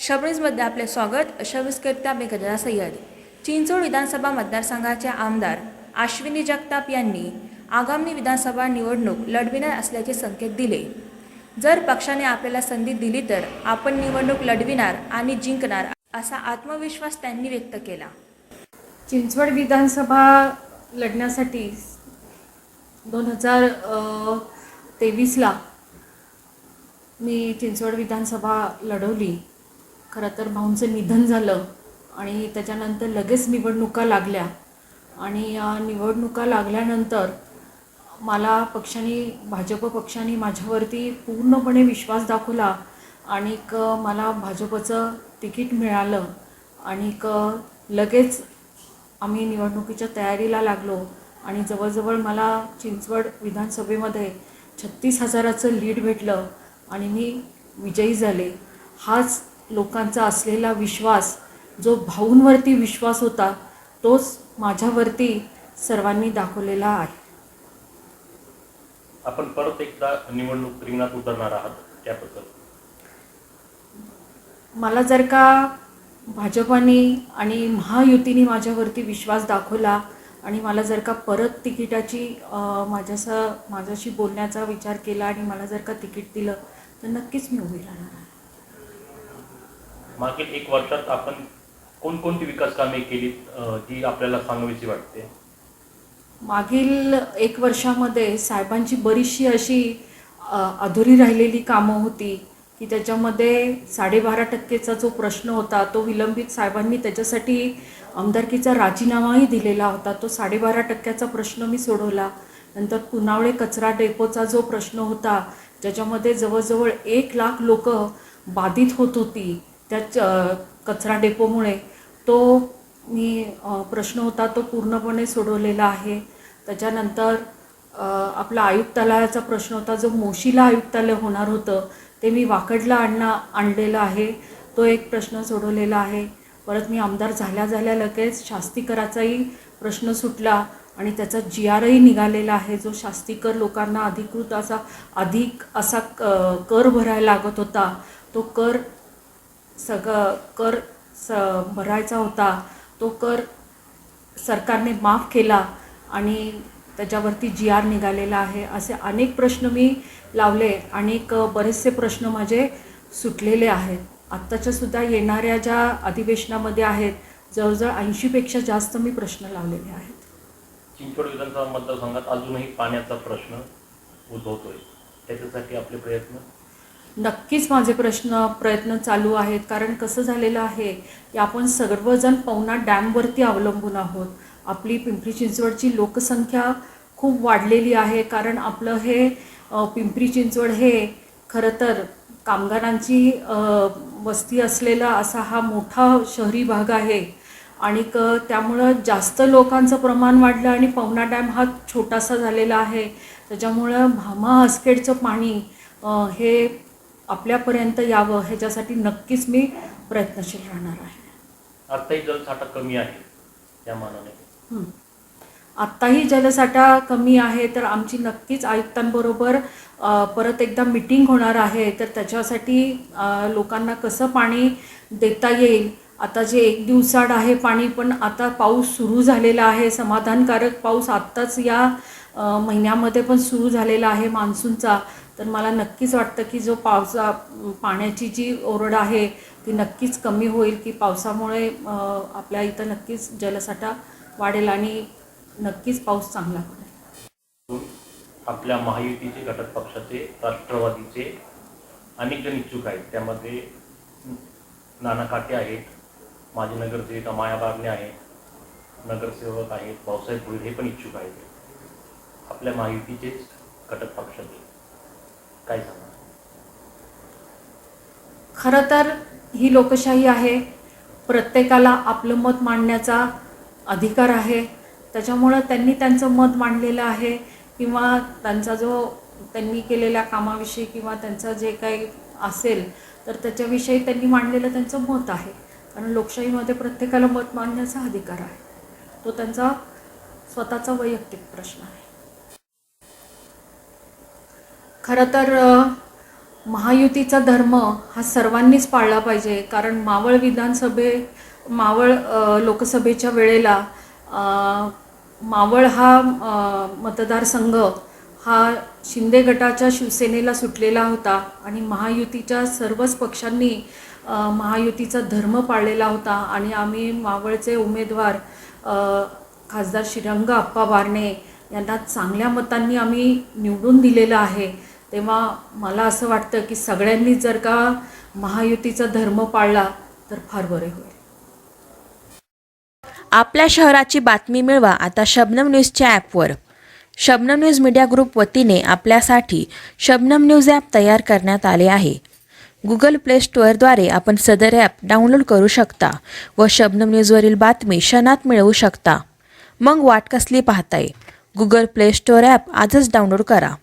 शबरीजमध्ये आपले स्वागत शबरीजकरिता मी गजरा सय्यद. चिंचोड विधानसभा मतदारसंघाचे आमदार आश्विनी जगताप यांनी आगामी विधानसभा निवडणूक लढविणार असल्याचे संकेत दिले. जर पक्षाने आपल्याला संधी दिली तर आपण निवडणूक लढविणार आणि जिंकणार असा आत्मविश्वास त्यांनी व्यक्त केला. चिंचवड विधानसभा लढण्यासाठी दोन हजार तेवीसला मी चिंचवड विधानसभा लढवली. खरं तर भाऊंचं निधन झालं आणि त्याच्यानंतर लगेच निवडणुका लागल्या. आणि या निवडणुका लागल्यानंतर मला पक्षाने भाजप पक्षाने माझ्यावरती पूर्णपणे विश्वास दाखवला आणि मला भाजपचं तिकीट मिळालं आणि लगेच आम्ही निवडणुकीच्या तयारीला लागलो आणि जवळजवळ मला चिंचवड विधानसभेमध्ये छत्तीस हजाराचं लीड भेटलं आणि मी विजयी झाले. हाच लोकांचा असलेला विश्वास जो भाऊंवरती विश्वास होता तोच माझ्यावरती सर्वांनी दाखवलेला आहे. आपण परत एकदा निवडणूक रिंगणात उतरणार आहात त्याबद्दल. मला जर का भाजपाने आणि महायुतीने माझ्यावरती विश्वास दाखवला आणि मला जर का परत तिकिटाची अ, माझ्यासा माझ्याशी बोलण्याचा विचार केला आणि मला जर का तिकीट दिलं तर नक्कीच मी उभी राहणार आहे. मागील एक वर्षात आपण कोणकोणती विकास कामे केली जी आपल्याला सांगावीची वाटते? मागील एक वर्षामध्ये साहेबांची बरीचशी अशी अधुरी राहिलेली कामं होती की त्याच्यामध्ये साडेबारा टक्केचा जो प्रश्न होता तो विलंबित साहेबांनी त्याच्यासाठी आमदारकीचा राजीनामाही दिलेला होता. तो साडेबारा टक्क्याचा प्रश्न मी सोडवला. नंतर पुनावळे कचरा डेपोचा जो प्रश्न होता ज्याच्यामध्ये जवळजवळ एक लाख लोक बाधित होत होती त्या च- कचरा डेपोमुळे तो मी प्रश्न होता तो पूर्णपणे सोडवलेला आहे. त्याच्यानंतर आपला आयुक्तालयाचा प्रश्न होता जो मोशीला आयुक्तालय होणार होतं ते मी वाकडला आणणं आणलेलं आहे. तो एक प्रश्न सोडवलेला आहे. परत मी आमदार झाल्या झाल्या लगेच शास्तीकराचाही प्रश्न सुटला आणि त्याचा जी आरही निघालेला आहे. जो शास्तीकर लोकांना अधिकृत असा अधिक असा क- कर भरायला लागत होता तो कर सगळं कर स भरायचा होता तो कर सरकारने माफ केला आणि त्याच्यावरती जी आर निघालेला आहे असे अनेक प्रश्न मी लावले. अनेक बरेचसे प्रश्न माझे सुटलेले आहेत. आत्ताच्या सुद्धा येणाऱ्या ज्या अधिवेशनामध्ये आहेत जवळजवळ ऐंशीपेक्षा जास्त मी प्रश्न लावलेले आहेत. चिंचवड विधानसभा मतदारसंघात अजूनही पाण्याचा प्रश्न उद्भवतोय. त्याच्यासाठी आपले प्रयत्न? नक्कीच माझे प्रश्न प्रयत्न चालू आहेत. कारण कसं झालेलं आहे की आपण सर्वजण पवना डॅमवरती अवलंबून आहोत. आपली पिंपरी चिंचवडची लोकसंख्या खूप वाढलेली आहे. कारण आपलं हे पिंपरी चिंचवड हे खरं तर कामगारांची वस्ती असलेला असा हा मोठा शहरी भाग आहे. आणि क त्यामुळं जास्त लोकांचं प्रमाण वाढलं आणि पवना डॅम हा छोटासा झालेला आहे. त्याच्यामुळं भामा हसखेडचं पाणी हे आपल्यापर्यंत यावं ह्याच्यासाठी नक्कीच मी प्रयत्नशील राहणार आहे. आत्ताही जलसाठा कमी आहे त्या मानाने. हं. आत्ताही जलसाठा कमी आहे तर आमची नक्कीच आयुक्तांबरोबर परत एकदा मिटिंग होणार आहे. तर त्याच्यासाठी लोकांना कसं पाणी देता येईल? आता जे एक दिवसाड आहे पाणी पण आता पाऊस सुरू झालेला आहे. समाधानकारक पाऊस आत्ताच या महिन्यामध्ये पण सुरू झालेला आहे मान्सूनचा. तर मला नक्कीच वाटतं की जो पावसा पाण्याची जी ओरड आहे ती नक्कीच कमी होईल की पावसामुळे आपल्या इथं नक्कीच जलसाठा वाढेल आणि नक्कीच पाऊस चांगला पडेल आपल्या महायुतीचे घटक पक्षाचे राष्ट्रवादीचे अनेक जण इच्छुक आहेत. त्यामध्ये नाना काटे आहेत माजी नगरसेविका माया बागणे आहेत नगरसेवक आहेत भाऊसाहेब भुईर हे पण इच्छुक आहेत. आपल्या महायुतीचेच घटक पक्षाचे. काय सांगा खरं तर ही लोकशाही आहे. प्रत्येकाला आपलं मत मांडण्याचा अधिकार आहे. त्याच्यामुळं त्यांनी त्यांचं मत मांडलेलं आहे किंवा त्यांचा जो त्यांनी केलेल्या कामाविषयी किंवा त्यांचं जे काही असेल तर त्याच्याविषयी त्यांनी मांडलेलं त्यांचं मत आहे. कारण लोकशाहीमध्ये प्रत्येकाला मत मांडण्याचा अधिकार आहे. तो त्यांचा स्वतःचा वैयक्तिक प्रश्न आहे. खरं तर महायुतीचा धर्म हा सर्वांनीच पाळला पाहिजे. कारण मावळ विधानसभे मावळ लोकसभेच्या वेळेला मावळ हा मतदारसंघ हा शिंदे गटाच्या शिवसेनेला सुटलेला होता आणि महायुतीच्या सर्वच पक्षांनी महायुतीचा धर्म पाळलेला होता. आणि आम्ही मावळचे उमेदवार खासदार श्रीरंग आप्पा बारणे यांना चांगल्या मतांनी आम्ही निवडून दिलेलं आहे. तेव्हा मला असं वाटतं की सगळ्यांनी जर का महायुतीचा धर्म पाळला तर फार बरे होईल. आपल्या शहराची बातमी मिळवा आता शबनम न्यूजच्या ॲपवर. शबनम न्यूज मीडिया ग्रुप वतीने आपल्यासाठी शबनम न्यूज ॲप तयार करण्यात आले आहे. गुगल प्ले स्टोअरद्वारे आपण सदर ॲप डाउनलोड करू शकता व शबनम न्यूजवरील बातमी क्षणात मिळवू शकता. मग वाट कसली पाहताय? गुगल प्ले स्टोअर ॲप आजच डाउनलोड करा.